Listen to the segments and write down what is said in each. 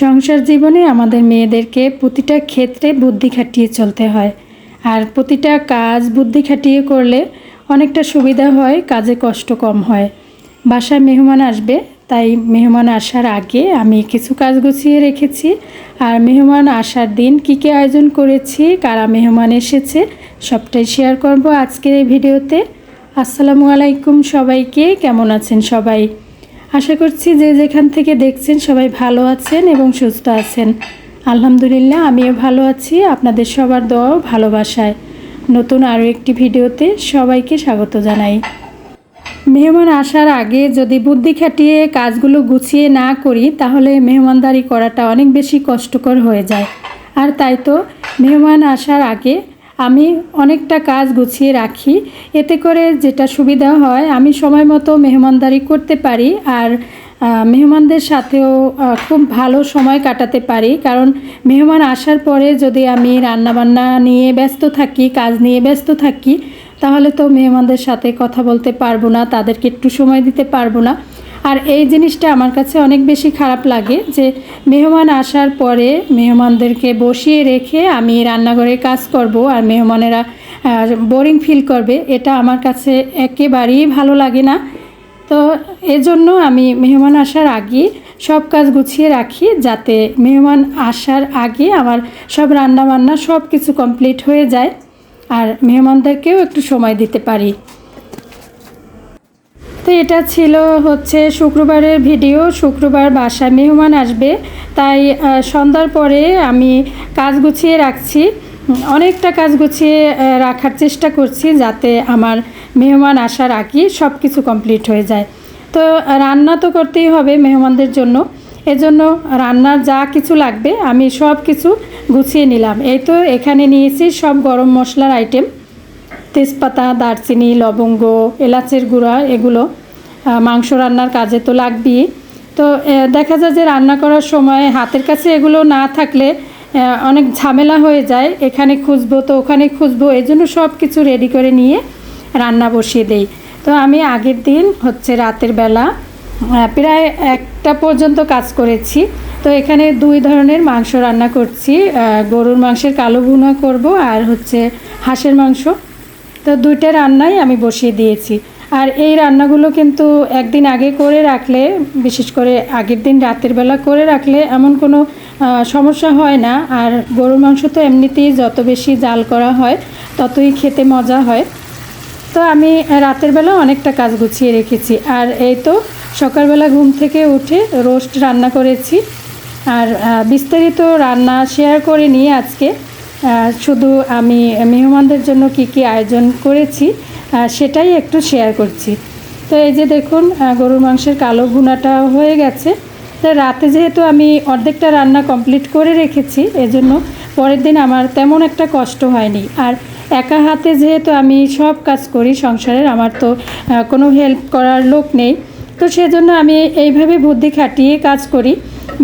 সংসার জীবনে আমাদের মেয়েদেরকে প্রতিটা ক্ষেত্রে বুদ্ধি খাটিয়ে চলতে হয়। আর প্রতিটা কাজ বুদ্ধি খাটিয়ে করলে অনেকটা সুবিধা হয়, কাজে কষ্ট কম হয়। বাসায় মেহমান আসবে, তাই মেহমান আসার আগে আমি কিছু কাজ গুছিয়ে রেখেছি। আর মেহমান আসার দিন কী কী আয়োজন করেছি, কারা মেহমান এসেছে, সবটাই শেয়ার করব আজকের এই ভিডিওতে। আসসালামু আলাইকুম সবাইকে, কেমন আছেন সবাই? আশা করছি যে যেখান থেকে দেখছেন সবাই ভালো আছেন এবং সুস্থ আছেন। আলহামদুলিল্লাহ, আমিও ভালো আছি। আপনাদের সবার দোয়া ও ভালোবাসায়। নতুন আরও একটি ভিডিওতে সবাইকে স্বাগত জানাই। মেহমান আসার আগে যদি বুদ্ধি খাটিয়ে কাজগুলো গুছিয়ে না করি, তাহলে মেহমানদারি করাটা অনেক বেশি কষ্টকর হয়ে যায়। আর তাই তো, মেহমান আসার আগে আমি অনেকটা কাজ গুছিয়ে রাখি। এতে করে যেটা সুবিধা হয়, আমি সময় মতো মেহমানদারি করতে পারি আর মেহমানদের সাথেও খুব ভালো সময় কাটাতে পারি। কারণ মেহমান আসার পরে যদি আমি রান্নাবান্না নিয়ে ব্যস্ত থাকি, কাজ নিয়ে ব্যস্ত থাকি, তাহলে তো মেহমানদের সাথে কথা বলতে পারব না, তাদেরকে একটু সময় দিতে পারব না। আর এই জিনিসটা আমার কাছে অনেক বেশি খারাপ লাগে যে মেহমান আসার পরে মেহমানদেরকে বসিয়ে রেখে আমি রান্নাঘরে কাজ করব আর মেহমানেরা বোরিং ফিল করবে, এটা আমার কাছে একেবারেই ভালো লাগে না। তো এজন্য আমি মেহমান আসার আগে সব কাজ গুছিয়ে রাখি যাতে মেহমান আসার আগে আমার সব রান্না বান্না সব কিছু কমপ্লিট হয়ে যায় আর মেহমানদেরকেও একটু সময় দিতে পারি। তো এটা ছিল হচ্ছে শুক্রবারের ভিডিও, শুক্রবার বাসায় মেহমান আসবে। তাই সন্ধ্যার পরে আমি কাজ গুছিয়ে রাখছি। অনেকটা কাজ গুছিয়ে রাখার চেষ্টা করছি যাতে আমার মেহমান আসার আগে সব কিছু কমপ্লিট হয়ে যায়। তো, রান্না তো করতেই হবে মেহমানদের জন্য। এজন্য রান্নার যা কিছু লাগবে আমি সব কিছু গুছিয়ে নিলাম। এই তো এখানে নিয়েছি সব গরম মশলার আইটেম তেজপাতা, দারচিনি, লবঙ্গ, এলাচের গুঁড়া, এগুলো মাংস রান্নার কাজে তো লাগবেই। তো দেখা যায় যে রান্না করার সময় হাতের কাছে এগুলো না থাকলে অনেক ঝামেলা হয়ে যায়। এখানে খুঁজবো তো ওখানে খুঁজবো, এই জন্য সব কিছু রেডি করে নিয়ে রান্না বসিয়ে দেই। তো আমি আগের দিন হচ্ছে রাতের বেলা প্রায় একটা পর্যন্ত কাজ করেছি। তো এখানে দুই ধরনের মাংস রান্না করছি। গরুর মাংসের কালো ভুনা করব আর হচ্ছে হাঁসের মাংস। তো দুইটা রান্নাই আমি বসিয়ে দিয়েছি। আর এই রান্নাগুলো কিন্তু একদিন আগে করে রাখলে, বিশেষ করে আগের দিন রাতের বেলা করে রাখলে এমন কোনো সমস্যা হয় না। আর গরুর মাংস তো এমনিতেই যত বেশি জাল করা হয়, ততই খেতে মজা হয়। তো আমি রাতের বেলা অনেকটা কাজ গুছিয়ে রেখেছি। আর এই তো সকালবেলা ঘুম থেকে উঠে রোস্ট রান্না করেছি। আর বিস্তারিত রান্না শেয়ার করে নিয়ে আজকে শুধু আমি মেহমানদের জন্য কি কি আয়োজন করেছি সেটাই একটু শেয়ার করছি। তো এই যে দেখুন গরুর মাংসের কালো ভুনাটা হয়ে গেছে। তো রাতে যেহেতু আমি অর্ধেকটা রান্না কমপ্লিট করে রেখেছি, এজন্য পরের দিন আমার তেমন একটা কষ্ট হয়নি। আর একা হাতে যেহেতু আমি সব কাজ করি সংসারের, আমার তো কোনো হেল্প করার লোক নেই। তো সেজন্য আমি এইভাবে বুদ্ধি খাটিয়ে কাজ করি।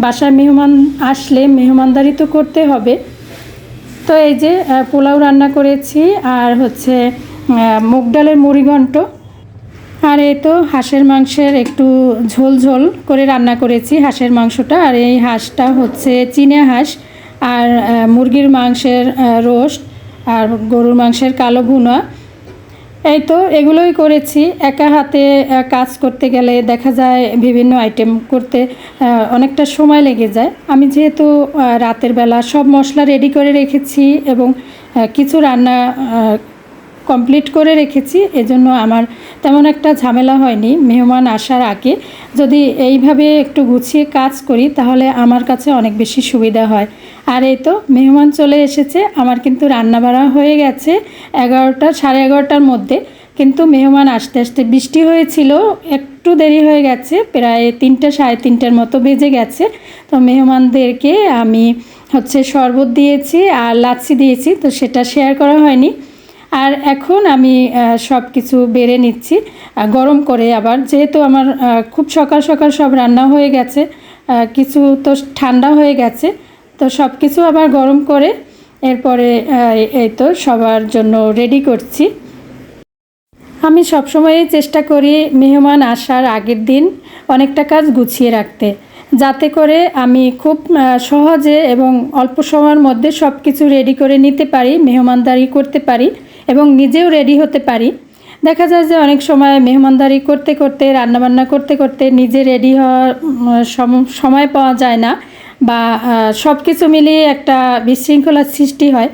বাসায় মেহমান আসলে মেহমানদারি তো করতে হবে। তো এই যে পোলাও রান্না করেছি, আর হচ্ছে মুগ ডালের মুড়িঘণ্ট। আর এই তো হাঁসের মাংসের একটু ঝোল ঝোল করে রান্না করেছি হাঁসের মাংসটা। আর এই হাঁসটা হচ্ছে চীনা হাঁস আর মুরগির মাংসের রোস্ট আর গরুর মাংসের কালো ভুনা। এই তো এগুলোই করেছি। একা হাতে কাজ করতে গেলে দেখা যায় বিভিন্ন আইটেম করতে অনেকটা সময় লেগে যায়। আমি যেহেতু রাতের বেলা সব মশলা রেডি করে রেখেছি এবং কিছু রান্না কমপ্লিট করে রেখেছি, এজন্য আমার তেমন একটা ঝামেলা হয়নি, মেহমান আসার আগে। যদি এইভাবে একটু গুছিয়ে কাজ করি, তাহলে আমার কাছে অনেক বেশি সুবিধা হয়। আর এই তো, মেহমান চলে এসেছে, আমার কিন্তু রান্না বাড়া হয়ে গেছে এগারোটা, সাড়ে এগারোটার মধ্যে। কিন্তু মেহমান আসতে আসতে বৃষ্টি হয়েছিল, একটু দেরি হয়ে গেছে, প্রায় তিনটা, সাড়ে তিনটার মতো বেজে গেছে। তো মেহমানদেরকে আমি হচ্ছে শরবত দিয়েছি আর লাচ্ছি দিয়েছি, তো সেটা শেয়ার করা হয়নি। আর এখন আমি সব কিছু বেড়ে নিচ্ছি গরম করে আবার। যেহেতু আমার খুব সকাল সকাল সব রান্না হয়ে গেছে কিছু তো ঠান্ডা হয়ে গেছে, তো সব কিছু আবার গরম করে এরপরে এই তো সবার জন্য রেডি করছি। আমি সবসময়ই চেষ্টা করি মেহমান আসার আগের দিন অনেকটা কাজ গুছিয়ে রাখতে, যাতে করে আমি খুব সহজে এবং অল্প সময়ের মধ্যে সব কিছু রেডি করে নিতে পারি, মেহমানদারি করতে পারি। এবং নিজেও রেডি হতে পারি। দেখা যায় যে অনেক সময় মেহমানদারি করতে করতে, রান্নাবান্না করতে করতে নিজে রেডি হওয়ার সম- সময় পাওয়া যায় না বা সব কিছু মিলিয়ে একটা বিশৃঙ্খলার সৃষ্টি হয়।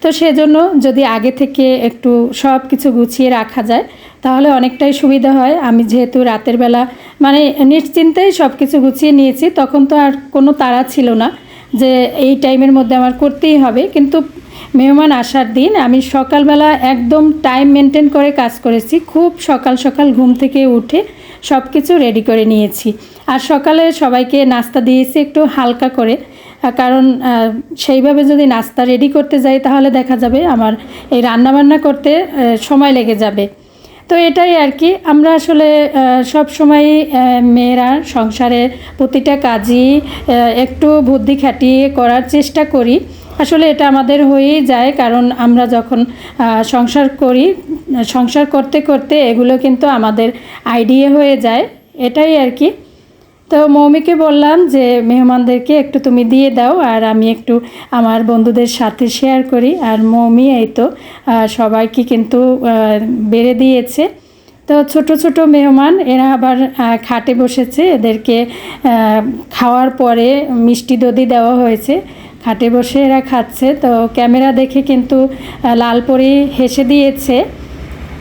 তো সেজন্য যদি আগে থেকে একটু সব কিছু গুছিয়ে রাখা যায়, তাহলে অনেকটাই সুবিধা হয়। আমি যেহেতু রাতের বেলা মানে নিশ্চিন্তেই সব কিছু গুছিয়ে নিয়েছি, তখন তো আর কোনো তাড়া ছিল না যে এই টাইমের মধ্যে আমার করতেই হবে। কিন্তু মেহমান আসার দিন আমি সকালবেলা একদম টাইম মেনটেন করে কাজ করেছি। খুব সকাল সকাল ঘুম থেকে উঠে সব কিছু রেডি করে নিয়েছি। আর সকালে সবাইকে নাস্তা দিয়েছি একটু হালকা করে। কারণ সেইভাবে যদি নাস্তা রেডি করতে যাই তাহলে দেখা যাবে আমার এই রান্নাবান্না করতে সময় লেগে যাবে। তো এটাই আর কি। আমরা আসলে সব সময় মেয়েরা সংসারের প্রতিটা কাজই একটু বুদ্ধি খাটিয়ে করার চেষ্টা করি। আসলে এটা আমাদের হয়েই যায়, কারণ আমরা যখন সংসার করি, সংসার করতে করতে এগুলো কিন্তু আমাদের আইডিয়া হয়ে যায়, এটাই আর কি। তো মৌমিকে বললাম যে, মেহমানদেরকে একটু তুমি দিয়ে দাও, আর আমি একটু আমার বন্ধুদের সাথে শেয়ার করি, আর মৌমি এই তো সবাইকে কিন্তু বেড়ে দিয়েছে। তো ছোট ছোট মেহমান, এরা আবার খাটে বসেছে, এদেরকে খাওয়ার পরে মিষ্টি দধি দেওয়া হয়েছে। খাটে বসে এরা খাচ্ছে। তো ক্যামেরা দেখে কিন্তু লাল লালপরি হেসে দিয়েছে।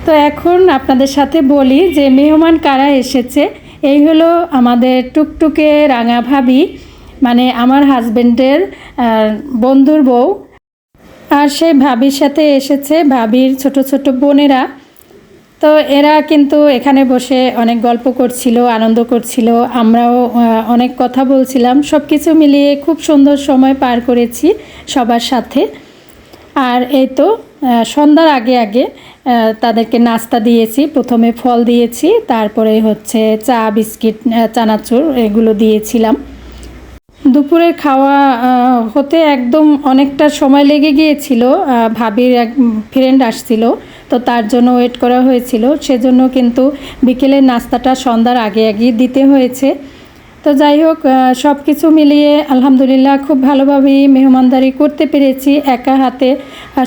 তো এখন আপনাদের সাথে বলি যে মেহমান কারা এসেছে? এই হলো আমাদের টুকটুকে রাঙা ভাবি মানে আমার হাজবেন্ডের আহ, বন্ধুর বউ। আর সেই ভাবির সাথে এসেছে। ভাবির ছোট ছোট বোনেরা। তো এরা কিন্তু এখানে বসে অনেক গল্প করছিল, আনন্দ করছিল, আমরাও অনেক কথা বলছিলাম। সব কিছু মিলিয়ে খুব সুন্দর সময় পার করেছি সবার সাথে। আর এই তো সন্ধ্যার আগে আগে তাদেরকে নাস্তা দিয়েছি, প্রথমে ফল দিয়েছি, তারপরে হচ্ছে চা, বিস্কিট চানাচুর এগুলো দিয়েছিলাম। দুপুরের খাওয়া হতে একদম অনেকটা সময় লেগে গিয়েছিল ভাবির এক ফ্রেন্ড আসছিল। তো তার জন্য ওয়েট করা হয়েছিল। সেজন্য কিন্তু বিকেলের নাস্তাটা সন্ধ্যার আগে আগে দিতে হয়েছে। তো যাই হোক সব কিছু মিলিয়ে আলহামদুলিল্লাহ খুব ভালোভাবেই মেহমানদারি করতে পেরেছি, একা হাতে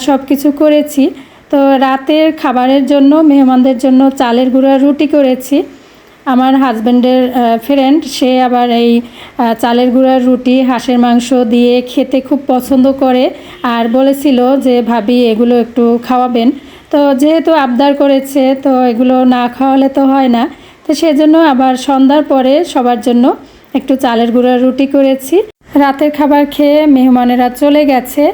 সব কিছু করেছি। তো রাতের খাবারের জন্য, মেহমানদের জন্য চালের গুঁড়া, রুটি করেছি। আমার হাজব্যান্ডের ফ্রেন্ড সে আবার এই চালের গুঁড়ার রুটি, হাঁসের মাংস দিয়ে খেতে খুব পছন্দ করে। আর বলেছিল যে, ভাবি, এগুলো একটু খাওয়াবেন। তো যেহেতু আবদার করেছে, তো এগুলো না খাওয়ালে তো হয় না। তো সেজন্য আবার সন্ধ্যার পরে সবার জন্য একটু চালের গুঁড়ার রুটি করেছি। রাতের খাবার খেয়ে মেহমানেরা চলে গেছে।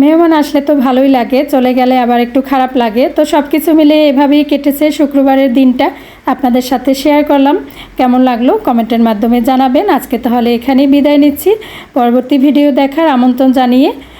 মেহমান আসলে তো ভালোই লাগে, চলে গেলে আবার একটু খারাপ লাগে। তো সব কিছু মিলে এভাবেই কেটেছে শুক্রবারের দিনটা। আপনাদের সাথে শেয়ার করলাম। কেমন লাগল কমেন্টের মাধ্যমে জানাবেন। আজকে তাহলে এখানেই বিদায় নিচ্ছি। পরবর্তী ভিডিও দেখার আমন্ত্রণ জানিয়ে